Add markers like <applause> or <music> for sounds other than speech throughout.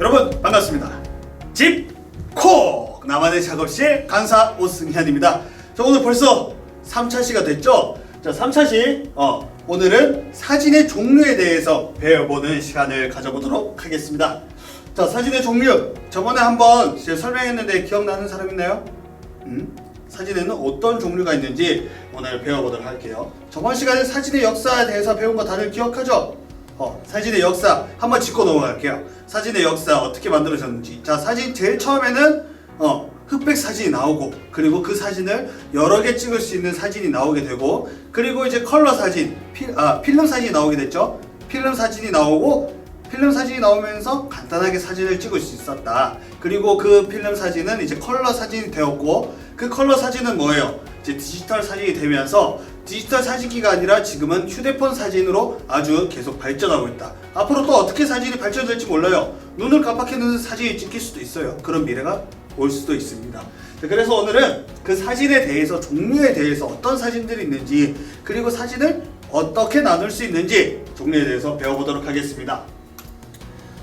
여러분 반갑습니다. 집콕 나만의 작업실 강사 오승현입니다. 자 오늘 벌써 3차시가 됐죠? 자 3차시 어, 오늘은 사진의 종류에 대해서 배워보는 시간을 가져보도록 하겠습니다. 자 사진의 종류 저번에 한번 설명했는데 기억나는 사람 있나요? 음? 사진에는 어떤 종류가 있는지 오늘 배워보도록 할게요. 저번 시간에 사진의 역사에 대해서 배운 거 다들 기억하죠? 어, 사진의 역사 한번 짚고 넘어갈게요. 사진의 역사 어떻게 만들어졌는지. 자, 사진 제일 처음에는 어, 흑백 사진이 나오고 그리고 그 사진을 여러 개 찍을 수 있는 사진이 나오게 되고 그리고 이제 컬러 사진, 필, 아, 필름 사진이 나오게 됐죠. 필름 사진이 나오고 필름 사진이 나오면서 간단하게 사진을 찍을 수 있었다. 그리고 그 필름 사진은 이제 컬러 사진이 되었고 그 컬러 사진은 뭐예요? 이제 디지털 사진이 되면서 디지털 사진기가 아니라 지금은 휴대폰 사진으로 아주 계속 발전하고 있다. 앞으로 또 어떻게 사진이 발전될지 몰라요. 눈을 깜빡했는데 사진이 찍힐 수도 있어요. 그런 미래가 올 수도 있습니다. 자, 그래서 오늘은 그 사진에 대해서 종류에 대해서 어떤 사진들이 있는지 그리고 사진을 어떻게 나눌 수 있는지 종류에 대해서 배워보도록 하겠습니다.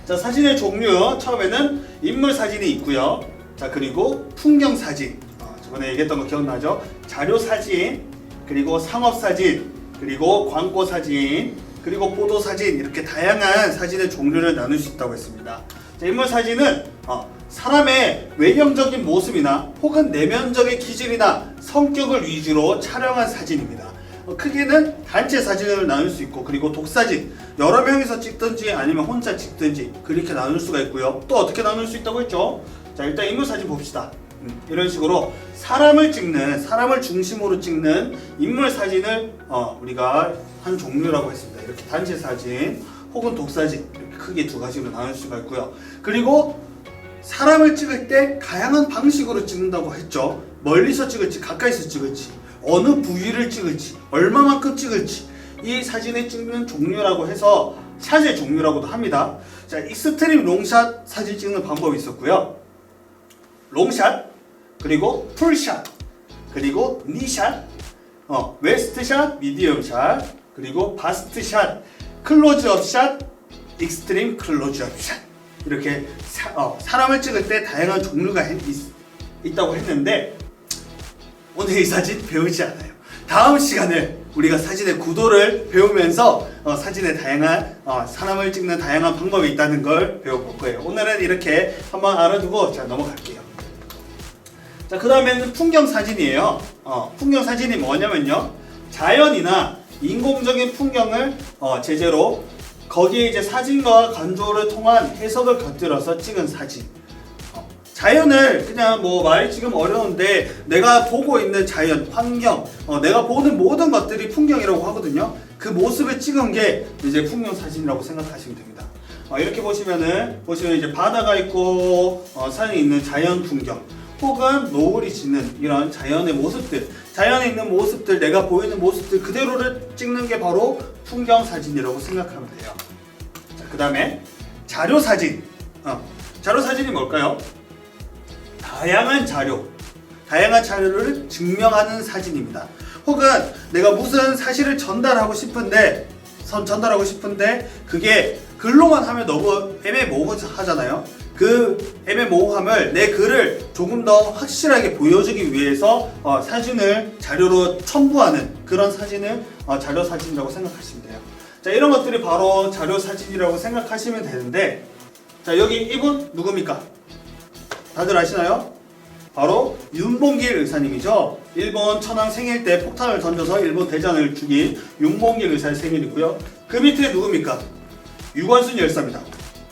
자 사진의 종류 처음에는 인물 사진이 있고요. 자 그리고 풍경 사진. 어, 저번에 얘기했던 거 기억나죠? 자료 사진, 그리고 상업 사진, 그리고 광고 사진, 그리고 포도 사진 이렇게 다양한 사진의 종류를 나눌 수 있다고 했습니다. 자, 인물 사진은 어, 사람의 외형적인 모습이나 혹은 내면적인 기질이나 성격을 위주로 촬영한 사진입니다. 어, 크게는 단체 사진을 나눌 수 있고 그리고 독사진 여러 명이서 찍든지 아니면 혼자 찍든지 그렇게 나눌 수가 있고요. 또 어떻게 나눌 수 있다고 했죠? 자 일단 인물 사진 봅시다. 음, 이런 식으로 사람을 찍는 사람을 중심으로 찍는 인물 사진을 어, 우리가 한 종류라고 했습니다. 이렇게 단체 사진 혹은 독사진 이렇게 크게 두 가지로 나눌 수가 있고요. 그리고 사람을 찍을 때 다양한 방식으로 찍는다고 했죠. 멀리서 찍을지 가까이서 찍을지 어느 부위를 찍을지 얼마만큼 찍을지 이 사진을 찍는 종류라고 해서 샷의 종류라고도 합니다. 자, 익스트림 롱샷 사진 찍는 방법이 있었고요. 롱샷 그리고 풀샷 그리고 니샷 어, 웨스트샷 미디엄샷 그리고 바스트샷 클로즈업샷 익스트림 클로즈업샷 이렇게 사, 어, 사람을 찍을 때 다양한 종류가 있, 있다고 했는데 오늘 이 사진 배우지 않아요. 다음 시간에 우리가 사진의 구도를 배우면서 어, 사진의 다양한 어, 사람을 찍는 다양한 방법이 있다는 걸 배워볼 거예요. 오늘은 이렇게 한번 알아두고 자 넘어갈게요. 자, 그 다음에는 풍경 사진이에요. 어, 풍경 사진이 뭐냐면요. 자연이나 인공적인 풍경을 어, 제재로 거기에 이제 사진과 간조를 통한 해석을 곁들여서 찍은 사진. 어, 자연을 그냥 뭐 말이 지금 어려운데 내가 보고 있는 자연, 환경, 어, 내가 보는 모든 것들이 풍경이라고 하거든요. 그 모습을 찍은 게 이제 풍경 사진이라고 생각하시면 됩니다. 어, 이렇게 보시면은 보시면 이제 바다가 있고 어, 산이 있는 자연 풍경. 혹은 노을이 지는 이런 자연의 모습들, 자연에 있는 모습들, 내가 보이는 모습들 그대로를 찍는 게 바로 풍경 사진이라고 생각하면 돼요. 자, 그 다음에 자료 사진. 어, 자료 사진이 뭘까요? 다양한 자료, 다양한 자료를 증명하는 사진입니다. 혹은 내가 무슨 사실을 전달하고 싶은데, 선 전달하고 싶은데 그게 글로만 하면 너무 애매모호하잖아요. 그 애매모호함을 내 글을 조금 더 확실하게 보여주기 위해서 어, 사진을 자료로 첨부하는 그런 사진을 어, 자료 사진이라고 생각하시면 돼요. 자 이런 것들이 바로 자료 사진이라고 생각하시면 되는데 자 여기 이분 누굽니까? 다들 아시나요? 바로 윤봉길 의사님이죠. 일본 천황 생일 때 폭탄을 던져서 일본 대장을 죽인 윤봉길 의사의 생일이고요. 그 밑에 누굽니까? 유관순 열사입니다.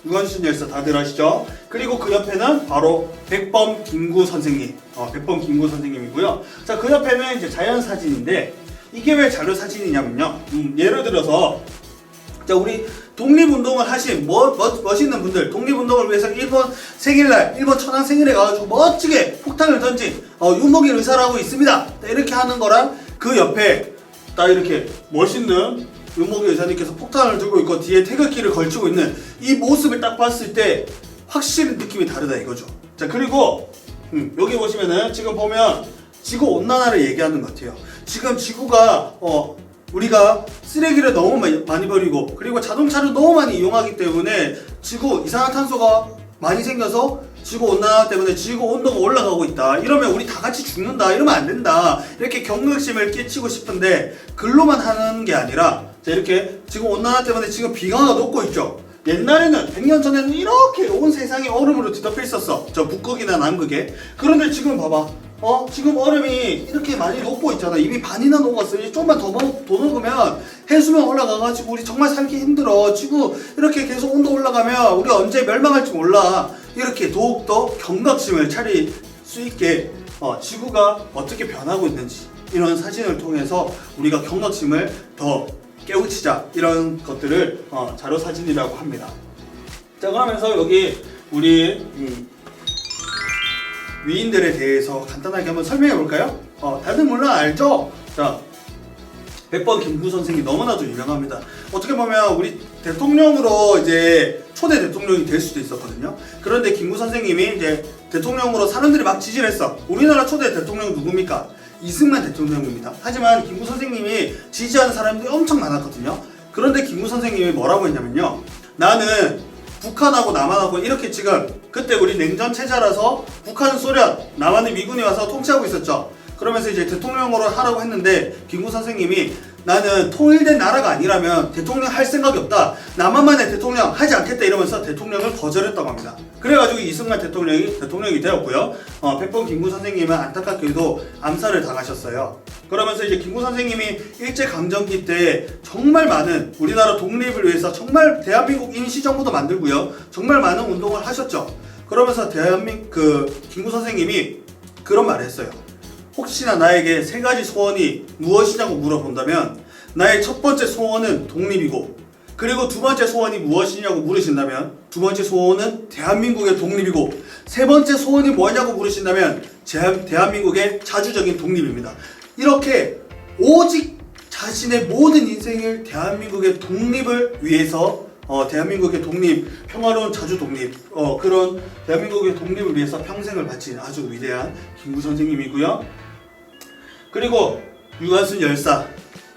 유관순 열사 다들 아시죠? 그리고 그 옆에는 바로 백범 김구 선생님, 어, 백범 김구 선생님이고요. 자, 그 옆에는 이제 자연 사진인데 이게 왜 자료 사진이냐면요. 음, 예를 들어서 자 우리 독립운동을 하신 멋, 멋, 멋있는 분들 독립운동을 위해서 일본 생일날 일본 천황 생일에 가가지고 멋지게 폭탄을 던진 어, 윤목일 의사라고 있습니다 이렇게 하는 거랑 그 옆에 딱 이렇게 멋있는 윤목일 의사님께서 폭탄을 들고 있고 뒤에 태극기를 걸치고 있는 이 모습을 딱 봤을 때 확실히 느낌이 다르다 이거죠 자 그리고 음, 여기 보시면은 지금 보면 지구 온난화를 얘기하는 것 같아요. 지금 지구가 어 우리가 쓰레기를 너무 많이- 버리고 그리고 자동차를 너무 많이 이용하기 때문에 지구 이산화탄소가 많이 생겨서 지구 온난화 때문에 지구 온도가 올라가고 있다. 이러면 우리 다 같이 죽는다. 이러면 안 된다. 이렇게 경각심을 끼치고 싶은데 글로만 하는 게 아니라 자, 이렇게 지금 온난화 때문에 지금 비강하가 녹고 있죠. 옛날에는 100년 전에는 이렇게 온 세상이 얼음으로 뒤덮여 있었어. 저 북극이나 남극에. 그런데 지금 봐봐. 어, 지금 얼음이 이렇게 많이 녹고 있잖아. 이미 반이나 녹았어. 이제 좀만 더, 녹- 더 녹으면 해수면 올라가가지고 우리 정말 살기 힘들어. 지구 이렇게 계속 온도 올라가면 우리 언제 멸망할지 몰라. 이렇게 더욱더 경각심을 차릴 수 있게 어, 지구가 어떻게 변하고 있는지 이런 사진을 통해서 우리가 경각심을 더 깨우치자 이런 것들을 어, 자료 사진이라고 합니다. 자 그러면서 여기 우리 음, 위인들에 대해서 간단하게 한번 설명해 볼까요? 어, 다들 물론 알죠? 자, 백번 김구 선생이 너무나도 유명합니다. 어떻게 보면 우리 대통령으로 이제 초대 대통령이 될 수도 있었거든요. 그런데 김구 선생님이 이제 대통령으로 사람들이 막 지지를 했어. 우리나라 초대 대통령 누굽니까? 이승만 대통령입니다. 하지만 김구 선생님이 지지하는 사람들이 엄청 많았거든요. 그런데 김구 선생님이 뭐라고 했냐면요. 나는 북한하고 남한하고 이렇게 지금 그때 우리 냉전 체제라서 북한은 소련, 남한은 미군이 와서 통치하고 있었죠. 그러면서 이제 대통령으로 하라고 했는데 김구 선생님이 나는 통일된 나라가 아니라면 대통령 할 생각이 없다. 남한만의 대통령 하지 않겠다 이러면서 대통령을 거절했다고 합니다. 그래가지고 이승만 대통령이 대통령이 되었고요. 어, 백범 김구 선생님은 안타깝게도 암살을 당하셨어요. 그러면서 이제 김구 선생님이 일제 강점기 때 정말 많은 우리나라 독립을 위해서 정말 대한민국 임시정부도 만들고요. 정말 많은 운동을 하셨죠. 그러면서 대한민 그 김구 선생님이 그런 말을 했어요. 혹시나 나에게 세 가지 소원이 무엇이냐고 물어본다면 나의 첫 번째 소원은 독립이고 그리고 두 번째 소원이 무엇이냐고 물으신다면 두 번째 소원은 대한민국의 독립이고 세 번째 소원이 뭐냐고 물으신다면 제- 대한민국의 자주적인 독립입니다. 이렇게 오직 자신의 모든 인생을 대한민국의 독립을 위해서 어, 대한민국의 독립, 평화로운 자주 독립, 어, 그런 대한민국의 독립을 위해서 평생을 바친 아주 위대한 김구 선생님이고요. 그리고 유관순 열사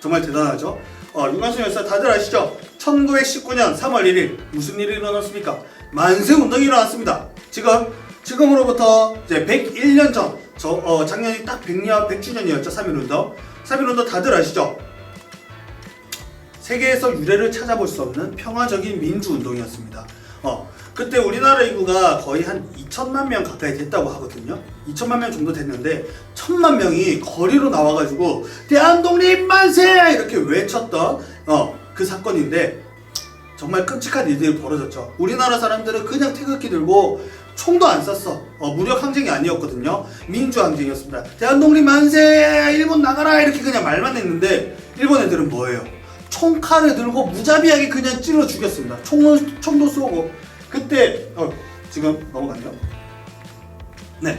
정말 대단하죠. 어, 유관순 열사 다들 아시죠? 1919년 3월 1일 무슨 일이 일어났습니까? 만세 운동이 일어났습니다. 지금 지금으로부터 이제 101년 전, 저 어, 작년이 딱 100년 100주년이었죠. 3.1 운동. 3.1 운동 다들 아시죠? 세계에서 유례를 찾아볼 수 없는 평화적인 민주 운동이었습니다. 어, 그때 우리나라 인구가 거의 한 2천만 명 가까이 됐다고 하거든요. 2천만 명 정도 됐는데 천만 명이 거리로 나와가지고 대한독립 만세 이렇게 외쳤던 어, 그 사건인데 정말 끔찍한 일들이 벌어졌죠. 우리나라 사람들은 그냥 태극기 들고 총도 안 쐈어. 어, 무력 항쟁이 아니었거든요. 민주 항쟁이었습니다. 대한독립 만세! 일본 나가라! 이렇게 그냥 말만 했는데 일본 애들은 뭐예요? 총칼을 들고 무자비하게 그냥 찔러 죽였습니다. 총을, 총도 쏘고. 그때, 어, 지금 넘어갔네요. 네.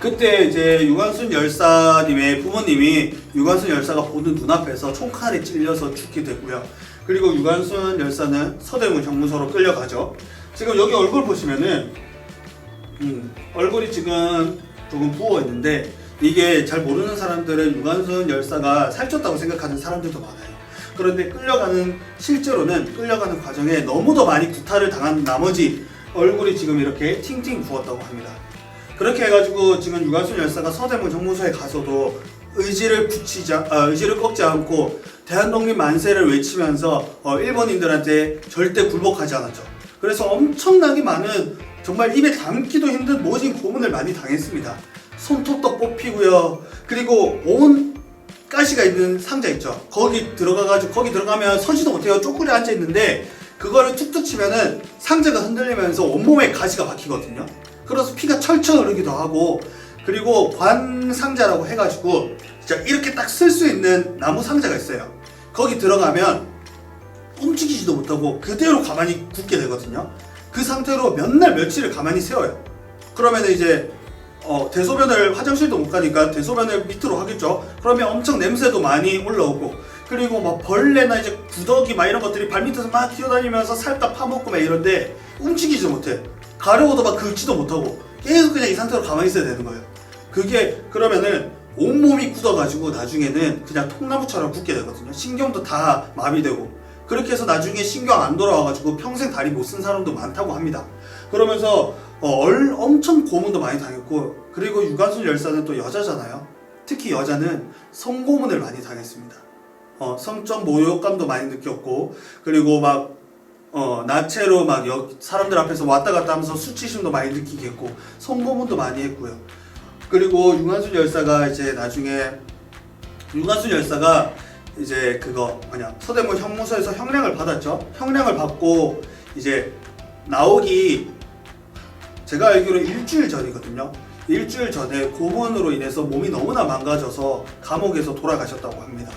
그때 이제 유관순 열사님의 부모님이 유관순 열사가 보는 눈앞에서 총칼에 찔려서 죽게 되고요. 그리고 유관순 열사는 서대문 형무소로 끌려가죠. 지금 여기 얼굴 보시면은 음, 얼굴이 지금 조금 부어 있는데 이게 잘 모르는 사람들은 유관순 열사가 살쪘다고 생각하는 사람들도 많아요. 그런데 끌려가는 실제로는 끌려가는 과정에 너무도 많이 구타를 당한 나머지 얼굴이 지금 이렇게 팅팅 부었다고 합니다. 그렇게 해가지고 지금 유관순 열사가 서대문 정무소에 가서도 의지를 붙이자 아, 의지를 꺾지 않고 대한독립 만세를 외치면서 어, 일본인들한테 절대 굴복하지 않았죠. 그래서 엄청나게 많은 정말 입에 담기도 힘든 모진 고문을 많이 당했습니다. 손톱도 뽑히고요. 그리고 온 가시가 있는 상자 있죠. 거기 들어가가지고 거기 들어가면 서지도 못해요. 쪼그려 앉아 있는데 그거를 툭툭 치면은 상자가 흔들리면서 온몸에 가시가 박히거든요. 그래서 피가 철철 흐르기도 하고 그리고 관 상자라고 해가지고 진짜 이렇게 딱 쓸 수 있는 나무 상자가 있어요. 거기 들어가면 움직이지도 못하고 그대로 가만히 굳게 되거든요. 그 상태로 몇 날 며칠을 가만히 세워요. 그러면 이제 어, 대소변을 화장실도 못 가니까 대소변을 밑으로 하겠죠. 그러면 엄청 냄새도 많이 올라오고 그리고 막 벌레나 이제 구더기 막 이런 것들이 발 밑에서 막 기어다니면서 살짝 파먹고 막 이런데 움직이지 못해. 가려워도 막 긁지도 못하고 계속 그냥 이 상태로 가만히 있어야 되는 거예요. 그게 그러면은 온몸이 굳어가지고 나중에는 그냥 통나무처럼 굳게 되거든요. 신경도 다 마비되고 그렇게 해서 나중에 신경 안 돌아와가지고 평생 다리 못 쓴 사람도 많다고 합니다. 그러면서 어, 얼- 엄청 고문도 많이 당했고 그리고 유관순 열사는 또 여자잖아요. 특히 여자는 성고문을 많이 당했습니다. 어, 성적 모욕감도 많이 느꼈고 그리고 막 어, 나체로 막 여- 사람들 앞에서 왔다 갔다 하면서 수치심도 많이 느끼게 했고 성고문도 많이 했고요. 그리고 유관순 열사가 이제 나중에 유관순 열사가 이제 그거 뭐냐 서대문 형무소에서 형량을 받았죠. 형량을 받고 이제 나오기 제가 알기로 일주일 전이거든요. 일주일 전에 고문으로 인해서 몸이 너무나 망가져서 감옥에서 돌아가셨다고 합니다.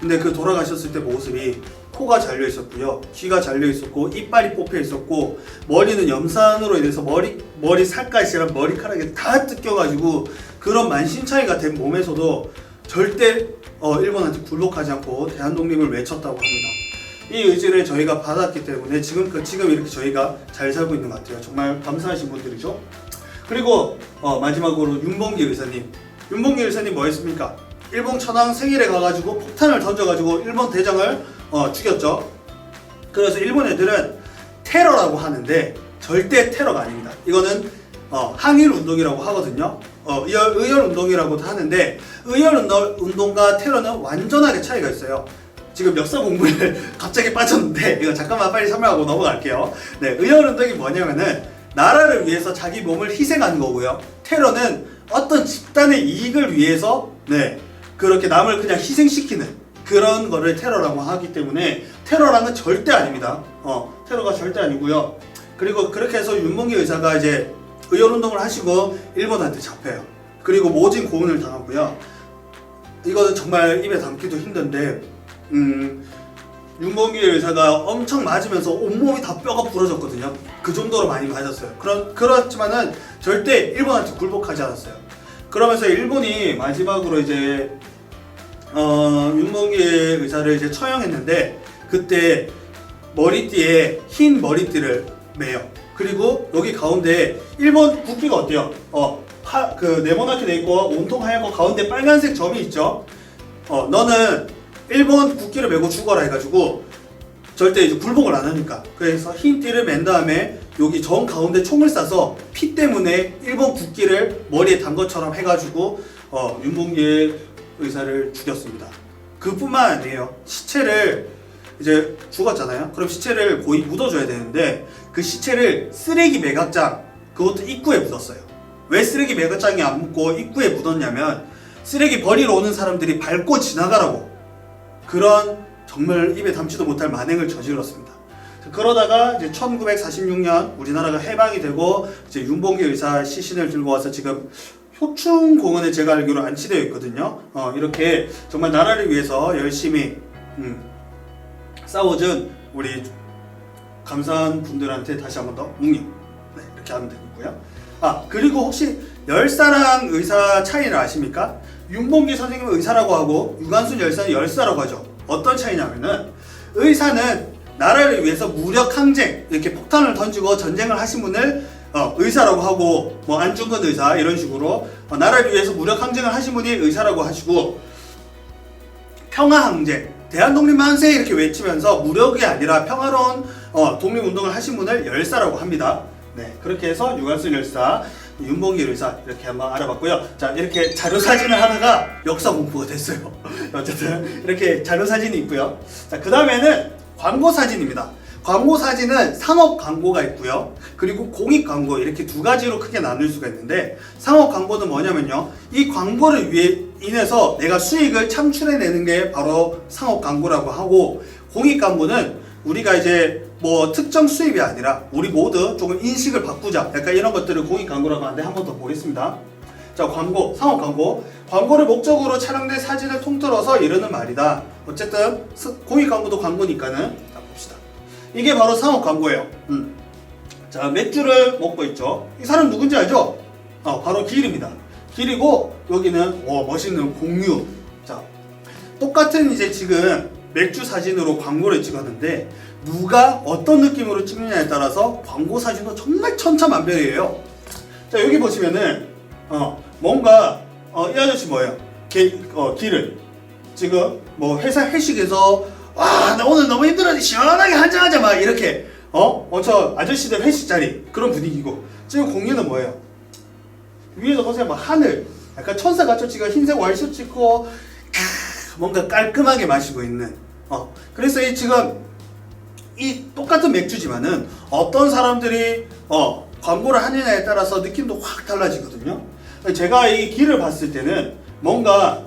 근데 그 돌아가셨을 때 모습이 코가 잘려 있었고요, 귀가 잘려 있었고, 이빨이 뽑혀 있었고, 머리는 염산으로 인해서 머리 머리 살갗이랑 머리카락이 다 뜯겨 가지고 그런 만신창이가 된 몸에서도 절대 어, 일본한테 굴복하지 않고 대한독립을 외쳤다고 합니다. 이 의지를 저희가 받았기 때문에 지금 그 지금 이렇게 저희가 잘 살고 있는 것 같아요. 정말 감사하신 분들이죠. 그리고 어, 마지막으로 윤봉기 의사님. 윤봉기 의사님 뭐 했습니까? 일본 천황 생일에 가가지고 폭탄을 던져가지고 일본 대장을 어, 죽였죠. 그래서 일본 애들은 테러라고 하는데 절대 테러가 아닙니다. 이거는 어, 항일 운동이라고 하거든요. 어, 의열, 의열 운동이라고도 하는데 의열 운동, 운동과 테러는 완전하게 차이가 있어요. 지금 역사 공부를 <laughs> 갑자기 빠졌는데 이거 잠깐만 빨리 설명하고 넘어갈게요. 네, 의열 운동이 뭐냐면은 나라를 위해서 자기 몸을 희생하는 거고요. 테러는 어떤 집단의 이익을 위해서 네 그렇게 남을 그냥 희생시키는 그런 거를 테러라고 하기 때문에 테러랑은 절대 아닙니다. 어 테러가 절대 아니고요. 그리고 그렇게 해서 윤봉기 의사가 이제 의열 운동을 하시고 일본한테 잡혀요. 그리고 모진 고문을 당하고요. 이거는 정말 입에 담기도 힘든데 음, 윤봉기 의사가 엄청 맞으면서 온몸이 다 뼈가 부러졌거든요. 그 정도로 많이 맞았어요. 그런 그렇지만은 절대 일본한테 굴복하지 않았어요. 그러면서 일본이 마지막으로 이제 어, 윤봉기 의사를 이제 처형했는데 그때 머리띠에 흰 머리띠를 매요. 그리고 여기 가운데 일본 국기가 어때요? 어, 파, 그 네모나게 돼 있고 온통 하얗고 가운데 빨간색 점이 있죠. 어, 너는 일본 국기를 메고 죽어라 해가지고 절대 이제 굴복을 안 하니까 그래서 흰 띠를 맨 다음에 여기 정 가운데 총을 쏴서 피 때문에 일본 국기를 머리에 단 것처럼 해가지고 어, 윤봉기 의사를 죽였습니다. 그뿐만 아니에요. 시체를 이제 죽었잖아요. 그럼 시체를 거의 묻어줘야 되는데 그 시체를 쓰레기 매각장 그것도 입구에 묻었어요. 왜 쓰레기 매각장에 안 묻고 입구에 묻었냐면 쓰레기 버리러 오는 사람들이 밟고 지나가라고 그런 정말 입에 담지도 못할 만행을 저질렀습니다. 그러다가 이제 1946년 우리나라가 해방이 되고 이제 윤봉기 의사 시신을 들고 와서 지금 효충 공원에 제가 알기로 안치되어 있거든요. 어, 이렇게 정말 나라를 위해서 열심히 음, 싸워준 우리 감사한 분들한테 다시 한번 더 묵념 네, 이렇게 하면 되고요. 아 그리고 혹시 열사랑 의사 차이를 아십니까? 윤봉기 선생님은 의사라고 하고 유관순 열사는 열사라고 하죠. 어떤 차이냐면은 의사는 나라를 위해서 무력 항쟁 이렇게 폭탄을 던지고 전쟁을 하신 분을 어, 의사라고 하고 뭐 안중근 의사 이런 식으로 어, 나라를 위해서 무력 항쟁을 하신 분이 의사라고 하시고 평화 항쟁 대한 독립 만세 이렇게 외치면서 무력이 아니라 평화로운 어, 독립 운동을 하신 분을 열사라고 합니다. 네 그렇게 해서 유관순 열사 윤봉기 의사 이렇게 한번 알아봤고요. 자 이렇게 자료 사진을 하다가 역사 공부가 됐어요. <laughs> 어쨌든 이렇게 자료 사진이 있고요. 자그 다음에는 광고 사진입니다. 광고 사진은 상업 광고가 있고요. 그리고 공익 광고 이렇게 두 가지로 크게 나눌 수가 있는데 상업 광고는 뭐냐면요. 이 광고를 위해 인해서 내가 수익을 창출해내는 게 바로 상업 광고라고 하고 공익 광고는 우리가 이제 뭐 특정 수입이 아니라 우리 모두 조금 인식을 바꾸자 약간 이런 것들을 공익 광고라고 하는데 한 번 더 보겠습니다. 자 광고 상업 광고 광고를 목적으로 촬영된 사진을 통틀어서 이르는 말이다. 어쨌든 스- 공익 광고도 광고니까는 자 봅시다. 이게 바로 상업 광고예요. 음. 자 맥주를 먹고 있죠. 이 사람 누군지 알죠? 어 바로 길입니다. 길이고 여기는 와 멋있는 공유. 자 똑같은 이제 지금 맥주 사진으로 광고를 찍었는데 누가 어떤 느낌으로 찍느냐에 따라서 광고 사진도 정말 천차만별이에요. 자 여기 보시면은 어 뭔가 어, 이 아저씨 뭐예요? 게, 어, 길을 지금 뭐 회사 회식에서 와나 오늘 너무 힘들어 시원하게 한잔하자 막 이렇게 어? 엄청 아저씨들 회식 자리 그런 분위기고 지금 공유는 뭐예요? 위에서 보세요 막 하늘 약간 천사같이 지금 흰색 와이셔츠 입고 캬, 뭔가 깔끔하게 마시고 있는 어 그래서 이 지금 이 똑같은 맥주지만은 어떤 사람들이 어 광고를 하느냐에 따라서 느낌도 확 달라지거든요. 제가 이 길을 봤을 때는 뭔가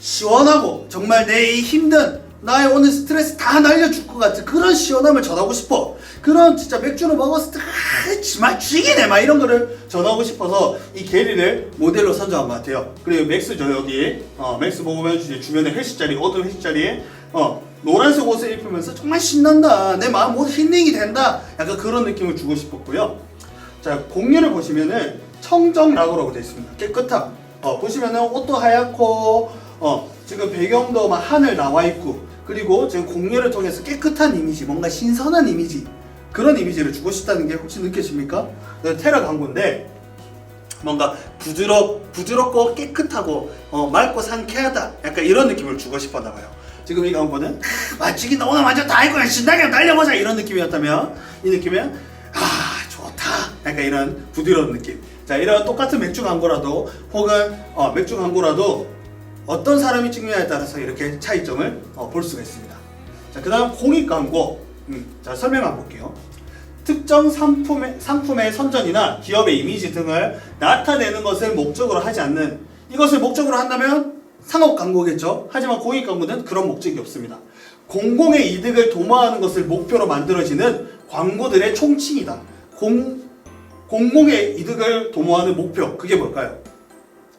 시원하고 정말 내 이 힘든 나의 오늘 스트레스 다 날려줄 것 같은 그런 시원함을 전하고 싶어. 그런 진짜 맥주를 먹었을 때 아, 정말 죽이네 막 이런 거를 전하고 싶어서 이 게리를 모델로 선정한 것 같아요. 그리고 맥스죠 여기 어, 맥스 보면 주변에 회식 자리 어두운 회식 자리에 어, 노란색 옷을 입으면서 정말 신난다 내 마음 모두 힐링이 된다 약간 그런 느낌을 주고 싶었고요. 자 공유를 보시면은 청정락으로 되어 있습니다. 깨끗함. 어, 보시면은 옷도 하얗고 어, 지금 배경도 막 하늘 나와 있고 그리고 지금 공유를 통해서 깨끗한 이미지, 뭔가 신선한 이미지 그런 이미지를 주고 싶다는 게 혹시 느껴집니까? 네, 테라 광고인데 뭔가 부드럽 부드럽고 깨끗하고 어, 맑고 상쾌하다 약간 이런 느낌을 주고 싶었나 봐요. 지금 이 광고는 맛지기 나 오늘 완전 다 할거야 신나게 달려보자 이런 느낌이었다면 이 느낌은 아 좋다 약간 이런 부드러운 느낌. 자 이런 똑같은 맥주 광고라도 혹은 어, 맥주 광고라도 어떤 사람이 찍느냐에 따라서 이렇게 차이점을 어, 볼 수가 있습니다. 자 그 다음 공익 광고 음, 자 설명 한번 볼게요. 특정 상품의, 상품의 선전이나 기업의 이미지 등을 나타내는 것을 목적으로 하지 않는 이것을 목적으로 한다면 상업 광고겠죠. 하지만 공익 광고는 그런 목적이 없습니다. 공공의 이득을 도모하는 것을 목표로 만들어지는 광고들의 총칭이다. 공, 공공의 이득을 도모하는 목표 그게 뭘까요?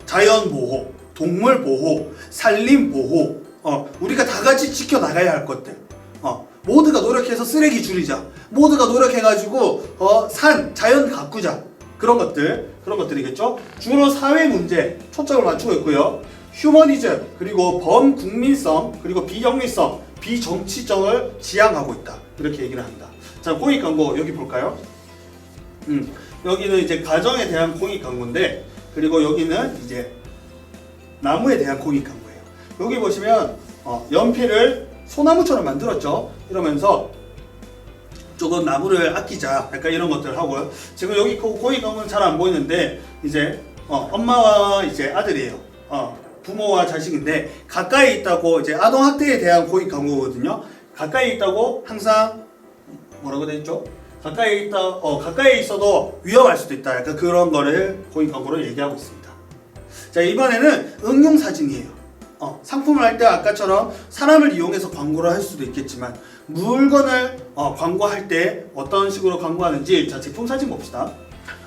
자연 보호, 동물 보호, 산림 보호, 어, 우리가 다 같이 지켜 나가야 할 것들. 어, 모두가 노력해서 쓰레기 줄이자. 모두가 노력해가지고 어, 산, 자연 가꾸자. 그런 것들, 그런 것들이겠죠. 주로 사회 문제 초점을 맞추고 있고요. 휴머니즘 그리고 범국민성 그리고 비영리성, 비정치성을 지향하고 있다. 이렇게 얘기를 합니다. 자, 공익 광고 여기 볼까요? 음, 여기는 이제 가정에 대한 공익 광고인데 그리고 여기는 이제 나무에 대한 공익 광고예요. 여기 보시면 어, 연필을 소나무처럼 만들었죠. 이러면서 조금 나무를 아끼자 약간 이런 것들 하고요. 지금 여기 고- 공익 광고는 잘안 보이는데 이제 어, 엄마와 이제 아들이에요. 어, 부모와 자식인데 가까이 있다고 이제 아동 학대에 대한 공익 광고거든요. 가까이 있다고 항상 뭐라고 돼 있죠? 가까이 있다 어 가까이 있어도 위험할 수도 있다. 약간 그런 거를 공익 광고로 얘기하고 있습니다. 자 이번에는 응용 사진이에요. 어, 상품을 할 때 아까처럼 사람을 이용해서 광고를 할 수도 있겠지만 물건을 어, 광고할 때 어떤 식으로 광고하는지 자 제품 사진 봅시다.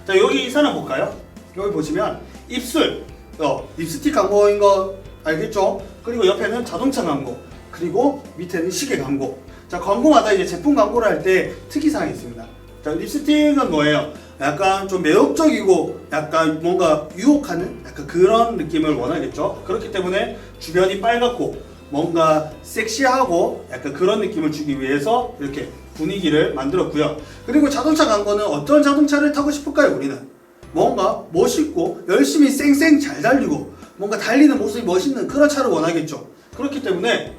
자 여기 이 사람 볼까요? 여기 보시면 입술, 어, 립스틱 광고인 거 알겠죠? 그리고 옆에는 자동차 광고, 그리고 밑에는 시계 광고. 자 광고마다 이제 제품 광고를 할 때 특이사항이 있습니다. 자 립스틱은 뭐예요? 약간 좀 매혹적이고 약간 뭔가 유혹하는 약간 그런 느낌을 원하겠죠. 그렇기 때문에 주변이 빨갛고 뭔가 섹시하고 약간 그런 느낌을 주기 위해서 이렇게 분위기를 만들었고요. 그리고 자동차 광고는 어떤 자동차를 타고 싶을까요? 우리는 뭔가 멋있고 열심히 쌩쌩 잘 달리고 뭔가 달리는 모습이 멋있는 그런 차를 원하겠죠. 그렇기 때문에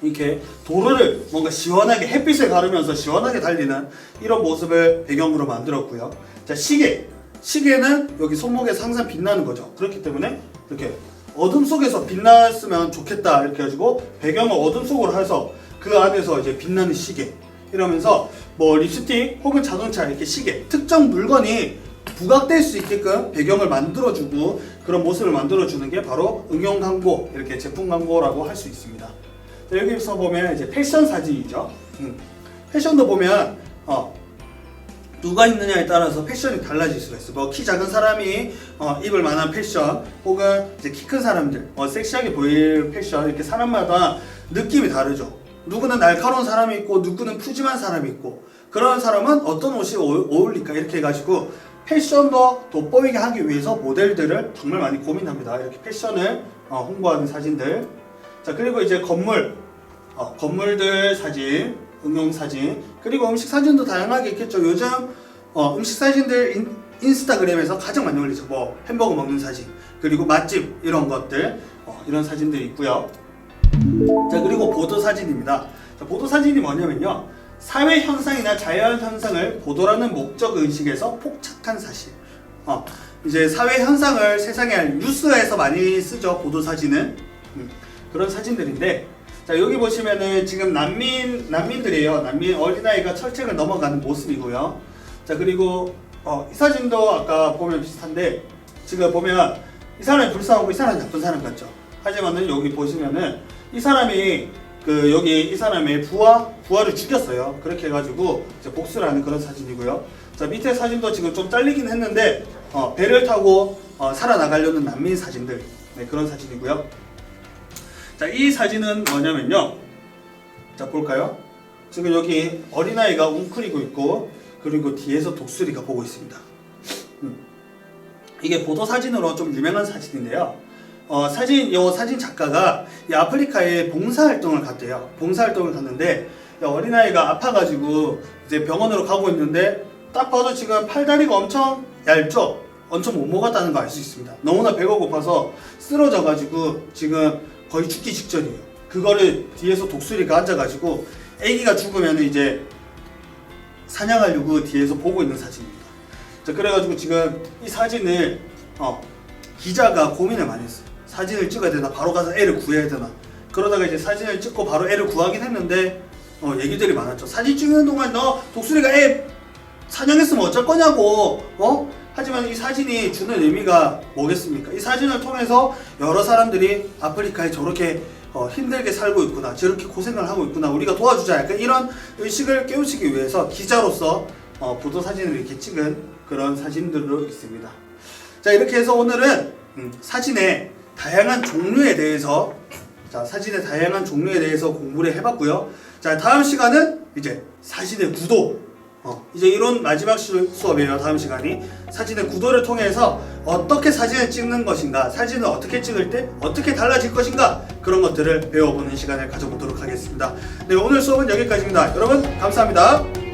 이렇게 도로를 뭔가 시원하게 햇빛을 가르면서 시원하게 달리는 이런 모습을 배경으로 만들었고요. 자 시계 시계는 여기 손목에서 항상 빛나는 거죠. 그렇기 때문에 이렇게 어둠 속에서 빛났으면 좋겠다 이렇게 해가지고 배경을 어둠 속으로 해서 그 안에서 이제 빛나는 시계 이러면서 뭐 립스틱 혹은 자동차 이렇게 시계 특정 물건이 부각될 수 있게끔 배경을 만들어주고 그런 모습을 만들어주는 게 바로 응용 광고 이렇게 제품 광고라고 할 수 있습니다. 자, 여기서 보면 이제 패션 사진이죠. 음. 패션도 보면 어, 누가 입느냐에 따라서 패션이 달라질 수가 있어. 뭐 키 작은 사람이 어, 입을 만한 패션, 혹은 이제 키 큰 사람들, 어, 섹시하게 보일 패션 이렇게 사람마다 느낌이 다르죠. 누구는 날카로운 사람이 있고 누구는 푸짐한 사람이 있고 그런 사람은 어떤 옷이 어- 어울릴까 이렇게 해가지고 패션도 돋보이게 하기 위해서 모델들을 정말 많이 고민합니다. 이렇게 패션을 어, 홍보하는 사진들. 자 그리고 이제 건물, 어, 건물들 사진, 응용 사진, 그리고 음식 사진도 다양하게 있겠죠. 요즘 어, 음식 사진들 인, 인스타그램에서 가장 많이 올리죠. 뭐 햄버거 먹는 사진, 그리고 맛집 이런 것들, 어, 이런 사진들이 있고요. 자 그리고 보도 사진입니다. 자, 보도 사진이 뭐냐면요. 사회 현상이나 자연 현상을 보도라는 목적 의식에서 폭착한 사실. 어, 이제 사회 현상을 세상에 알 뉴스에서 많이 쓰죠. 보도 사진은 음, 그런 사진들인데. 자 여기 보시면은 지금 난민 난민들이에요. 난민 어린아이가 철책을 넘어가는 모습이고요. 자 그리고 어, 이 사진도 아까 보면 비슷한데 지금 보면 이 사람이 불쌍하고 이 사람이 나쁜 사람 같죠. 하지만은 여기 보시면은 이 사람이 그 여기 이 사람의 부하 부하를 죽였어요. 그렇게 해가지고 이제 복수를 하는 그런 사진이고요. 자 밑에 사진도 지금 좀 잘리긴 했는데 어, 배를 타고 어, 살아나가려는 난민 사진들 네, 그런 사진이고요. 자이 사진은 뭐냐면요. 자 볼까요? 지금 여기 어린아이가 웅크리고 있고 그리고 뒤에서 독수리가 보고 있습니다. 음. 이게 보도 사진으로 좀 유명한 사진인데요. 어, 사진, 요 사진 작가가 이 아프리카에 봉사활동을 갔대요. 봉사활동을 갔는데 이 어린 아이가 아파가지고 이제 병원으로 가고 있는데 딱 봐도 지금 팔다리가 엄청 얇죠? 엄청 못 먹었다는 거 알 수 있습니다. 너무나 배가 고파서 쓰러져가지고 지금 거의 죽기 직전이에요. 그거를 뒤에서 독수리가 앉아가지고 아기가 죽으면 이제 사냥하려고 뒤에서 보고 있는 사진입니다. 자, 그래가지고 지금 이 사진을 어, 기자가 고민을 많이 했어요. 사진을 찍어야 되나 바로 가서 애를 구해야 되나 그러다가 이제 사진을 찍고 바로 애를 구하긴 했는데 어, 얘기들이 많았죠. 사진 찍는 동안 너 독수리가 애 사냥했으면 어쩔 거냐고 어? 하지만 이 사진이 주는 의미가 뭐겠습니까? 이 사진을 통해서 여러 사람들이 아프리카에 저렇게 어, 힘들게 살고 있구나 저렇게 고생을 하고 있구나 우리가 도와주자 약간 이런 의식을 깨우치기 위해서 기자로서 어, 보도 사진을 이렇게 찍은 그런 사진들로 있습니다. 자 이렇게 해서 오늘은 음, 사진의 다양한 종류에 대해서 자 사진의 다양한 종류에 대해서 공부를 해봤고요. 자 다음 시간은 이제 사진의 구도 어, 이제 이런 마지막 수- 수업이에요. 다음 시간이 사진의 구도를 통해서 어떻게 사진을 찍는 것인가, 사진을 어떻게 찍을 때 어떻게 달라질 것인가 그런 것들을 배워보는 시간을 가져보도록 하겠습니다. 네 오늘 수업은 여기까지입니다. 여러분 감사합니다.